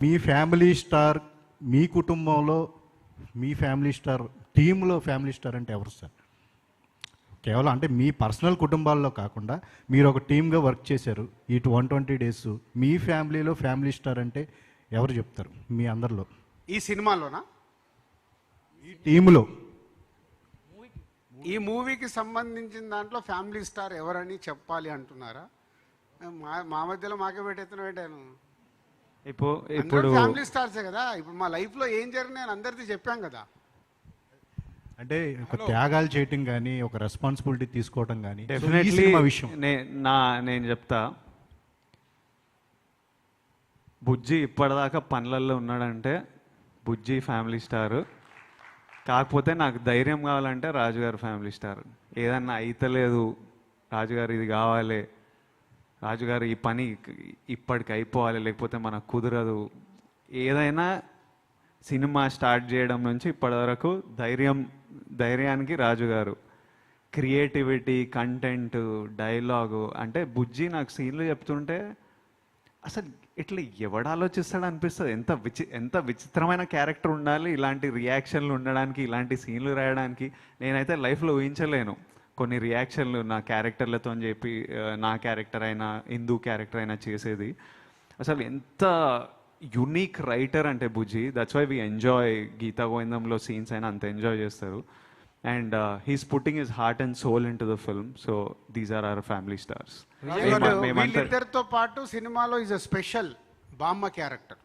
మీ family star మీ కుటుంబంలో మీ ఫ్యామిలీ స్టార్ టీంలో ఫ్యామిలీ స్టార్ అంటే ఎవరు సార్? కేవలం అంటే మీ పర్సనల్ కుటుంబాల్లో కాకుండా మీరు ఒక టీమ్గా వర్క్ చేశారు ఈ వన్ ట్వంటీ డేస్ మీ ఫ్యామిలీలో ఫ్యామిలీ స్టార్ అంటే ఎవరు చెప్తారు మీ అందరిలో? ఈ సినిమాలోనా? ఈ టీంలో. ఈ మూవీకి సంబంధించిన దాంట్లో ఫ్యామిలీ స్టార్ ఎవరని చెప్పాలి అంటున్నారా? మా మా మధ్యలో మాకే పెట్టేస్తున్న పెట్టాను ఇప్పుడు ఇప్పుడు ఫ్యామిలీ స్టార్సే కదా? ఇప్పుడు మా లైఫ్లో ఏం జరిగినాయి అని అందరికీ చెప్పాం కదా. అంటే ఒక త్యాగాలు చేయటం కానీ ఒక రెస్పాన్సిబిలిటీ తీసుకోవటం కానీ డెఫినెట్లీ విషయం. నా నేను చెప్తా. బుజ్జి ఇప్పటిదాకా పనులలో ఉన్నాడంటే బుజ్జి ఫ్యామిలీ స్టార్ కాకపోతే నాకు ధైర్యం కావాలంటే రాజుగారు ఫ్యామిలీ స్టార్ ఏదన్నా అయితలేదు. రాజుగారు ఇది కావాలి. రాజుగారు ఈ పని ఇప్పటికి అయిపోవాలి లేకపోతే మనకు కుదరదు. ఏదైనా సినిమా స్టార్ట్ చేయడం నుంచి ఇప్పటివరకు ధైర్యం ధైర్యానికి రాజుగారు. క్రియేటివిటీ కంటెంట్ డైలాగు అంటే బుజ్జి నాకు సీన్లు చెప్తుంటే అసలు ఇట్లా ఎవడు ఆలోచిస్తాడు అనిపిస్తుంది. ఎంత విచి ఎంత విచిత్రమైన క్యారెక్టర్ ఉండాలి ఇలాంటి రియాక్షన్లు ఉండడానికి ఇలాంటి సీన్లు రాయడానికి నేనైతే లైఫ్లో ఊహించలేను. కొన్ని రియాక్షన్లు నా క్యారెక్టర్లతో చెప్పి నా క్యారెక్టర్ అయినా హిందూ క్యారెక్టర్ అయినా చేసేది. అసలు ఎంత యునీక్ రైటర్ అంటే Bujji that's why we enjoy Gita గోవిందంలో సీన్స్ అయినా అంత ఎంజాయ్ చేస్తారు. And he's putting his heart and soul into the film so these are our family stars వీళ్ళిద్దరితో పాటు సినిమాలో ఇస్ అ స్పెషల్ బామ్మ క్యారెక్టర్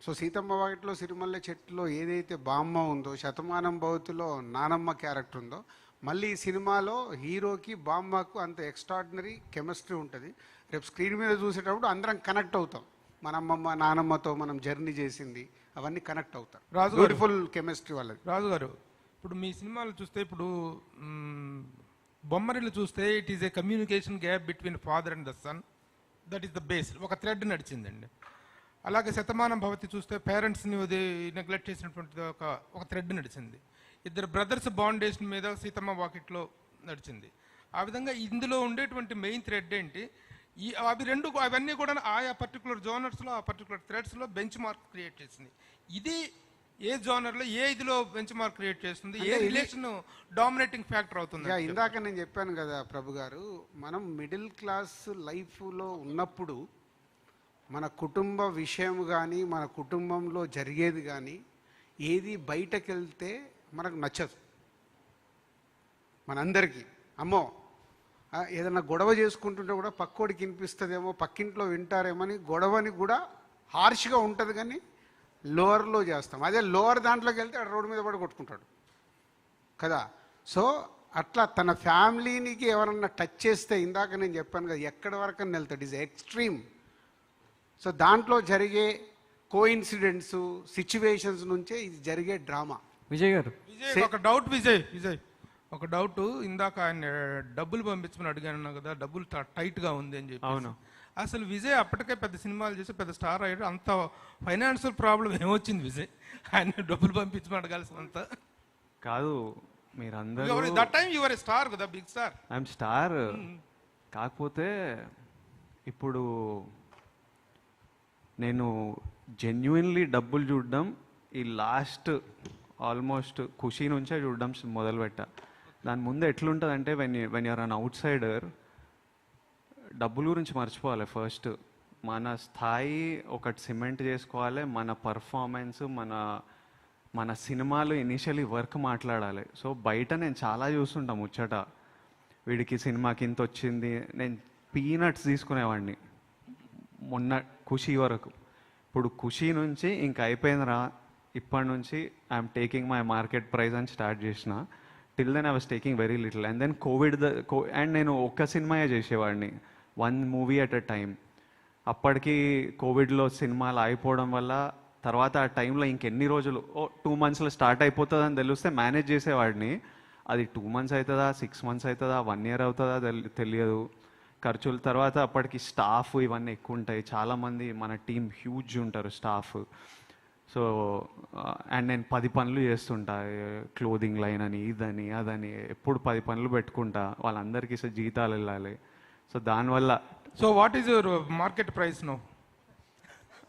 సో సీతమ్మ వాకిట్లో సిరిమల్లె చెట్టులో ఏదైతే బామ్మ ఉందో శతమానం భవతిలో నానమ్మ క్యారెక్టర్ ఉందో మళ్ళీ ఈ సినిమాలో హీరోకి బామ్మకు అంత ఎక్స్ట్రాడినరీ కెమిస్ట్రీ ఉంటుంది. రేపు స్క్రీన్ మీద చూసేటప్పుడు అందరం కనెక్ట్ అవుతాం. మన అమ్మమ్మ నానమ్మతో మనం జర్నీ చేసింది అవన్నీ కనెక్ట్ అవుతాం. రాజు. బ్యూటిఫుల్ కెమిస్ట్రీ వాళ్ళది. రాజు గారు ఇప్పుడు మీ సినిమాలు చూస్తే ఇప్పుడు మ్మ్, బొమ్మరిల్లు చూస్తే it is a communication gap between father and the son that is the base ఒక థ్రెడ్ నడిచిందండి. అలాగే శతమానం భవతి చూస్తే పేరెంట్స్ని నెగ్లెక్ట్ చేసినటువంటి ఒక ఒక థ్రెడ్ నడిచింది. ఇద్దరు బ్రదర్స్ బాండేషన్ మీద సీతమ్మ వాకిట్లో నడిచింది. ఆ విధంగా ఇందులో ఉండేటువంటి మెయిన్ థ్రెడ్ ఏంటి? ఈ అవి రెండు అవన్నీ కూడా ఆయా పర్టికులర్ జోనర్స్లో ఆ పర్టికులర్ థ్రెడ్స్లో బెంచ్ మార్క్ క్రియేట్ చేసింది. ఇది ఏ జోనర్లో ఏ ఇదిలో బెంచ్ మార్క్ క్రియేట్ చేస్తుంది? ఏ రిలేషన్ డామినేటింగ్ ఫ్యాక్టర్ అవుతుంది? ఇందాక నేను చెప్పాను కదా ప్రభు గారు మనం మిడిల్ క్లాస్ లైఫ్లో ఉన్నప్పుడు మన కుటుంబ విషయం కానీ మన కుటుంబంలో జరిగేది కానీ ఏది బయటకు వెళ్తే మనకు నచ్చదు. మనందరికీ. అమ్మో ఏదైనా గొడవ చేసుకుంటుంటే కూడా పక్కోడికి వినిపిస్తుందేమో పక్కింట్లో వింటారేమని గొడవని కూడా హార్ష్గా ఉంటుంది కానీ లోవర్లో చేస్తాం. అదే లోవర్ దాంట్లోకి వెళ్తే రోడ్డు మీద పడి కొట్టుకుంటాడు. కదా? సో అట్లా తన ఫ్యామిలీనికి ఎవరన్నా టచ్ చేస్తే ఇందాక నేను చెప్పాను కదా ఎక్కడి వరకు అని వెళ్తాడు ఈజ్ ఎక్స్ట్రీమ్. సో దాంట్లో జరిగే కోఇన్సిడెంట్స్ సిచ్యువేషన్స్ నుంచే ఇది జరిగే డ్రామా. విజయ్ గారు. విజయ్ ఒక డౌట్ విజయ్ విజయ్. ఒక డౌట్ ఇందాక ఆయన డబ్బులు పంపించమని అడిగాను కదా డబ్బులు టైట్గా ఉంది అని చెప్పి అవును. అసలు విజయ్ అప్పటికే పెద్ద సినిమాలు చేసి పెద్ద స్టార్ అయ్యాడు. అంత ఫైనాన్షియల్ ప్రాబ్లం ఏమొచ్చింది విజయ్? ఆయన డబ్బులు పంపించమని అడగాల్సినంత. కాదు మీరందరూ దట్ టైం యువర్ స్టార్ కదా బిగ్ స్టార్ ఐఎమ్ స్టార్ కాకపోతే ఇప్పుడు నేను జెన్యున్లీ డబ్బులు చూడడం ఈ లాస్ట్ ఆల్మోస్ట్ ఖుషీ నుంచే చూడడం మొదలుపెట్టా. దాని ముందు ఎట్లుంటుంది అంటే when when you're an outsider డబ్బుల గురించి మర్చిపోవాలి ఫస్ట్ మన స్థాయి ఒకటి సిమెంట్ చేసుకోవాలి మన పర్ఫార్మెన్స్ మన మన సినిమాలు ఇనిషియలీ వర్క్ మాట్లాడాలి. సో బయట నేను చాలా చూస్తుంటా ముచ్చట. వీడికి సినిమాకి ఇంత వచ్చింది నేను పీనట్స్ తీసుకునేవాడిని. మొన్న ఖుషీ వరకు. ఇప్పుడు ఖుషీ నుంచి ఇంక అయిపోయిందిరా. ఇప్పటి నుంచి I'm taking my market price అని స్టార్ట్ చేసిన. Till then I was taking very little and then Covid the and నేను ఒక్క సినిమాయే చేసేవాడిని. One movie at a time అప్పటికి కోవిడ్లో సినిమాలు ఆగిపోవడం వల్ల తర్వాత ఆ టైంలో ఇంకెన్ని రోజులు ఓ టూ మంత్స్లో స్టార్ట్ అయిపోతుంది అని తెలిస్తే మేనేజ్ చేసేవాడిని. అది టూ మంత్స్ అవుతుందా సిక్స్ మంత్స్ అవుతుందా వన్ ఇయర్ అవుతుందా తెలి- తెలియదు. ఖర్చుల తర్వాత అప్పటికి స్టాఫ్ ఇవన్నీ ఎక్కువ ఉంటాయి. చాలామంది మన టీం హ్యూజ్ ఉంటారు స్టాఫ్ సో అండ్ నేను పది పనులు చేస్తుంటా. క్లోదింగ్ లైన్ అని ఇదని అదని ఎప్పుడు పది పనులు పెట్టుకుంటా. వాళ్ళందరికీ సో జీతాలు వెళ్ళాలి. సో దానివల్ల so what is your market price no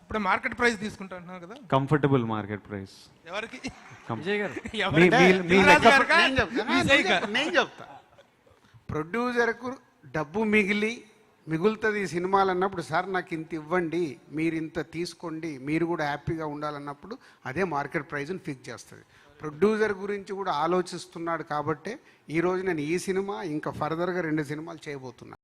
ఇప్పుడు మార్కెట్ ప్రైస్ తీసుకుంటున్నాను కదా. Comfortable market price. ఎవరికి? నేను చెప్తా ప్రొడ్యూసర్కు డబ్బు మిగిలి మిగులుతుంది ఈ సినిమాలు అన్నప్పుడు సార్ నాకు ఇంత ఇవ్వండి మీరు ఇంత తీసుకోండి మీరు కూడా హ్యాపీగా ఉండాలన్నప్పుడు అదే మార్కెట్ ప్రైజ్ని ఫిక్స్ చేస్తుంది. ప్రొడ్యూసర్ గురించి కూడా ఆలోచిస్తున్నాడు కాబట్టే ఈరోజు నేను ఈ సినిమా ఇంకా ఫర్దర్గా రెండు సినిమాలు చేయబోతున్నాను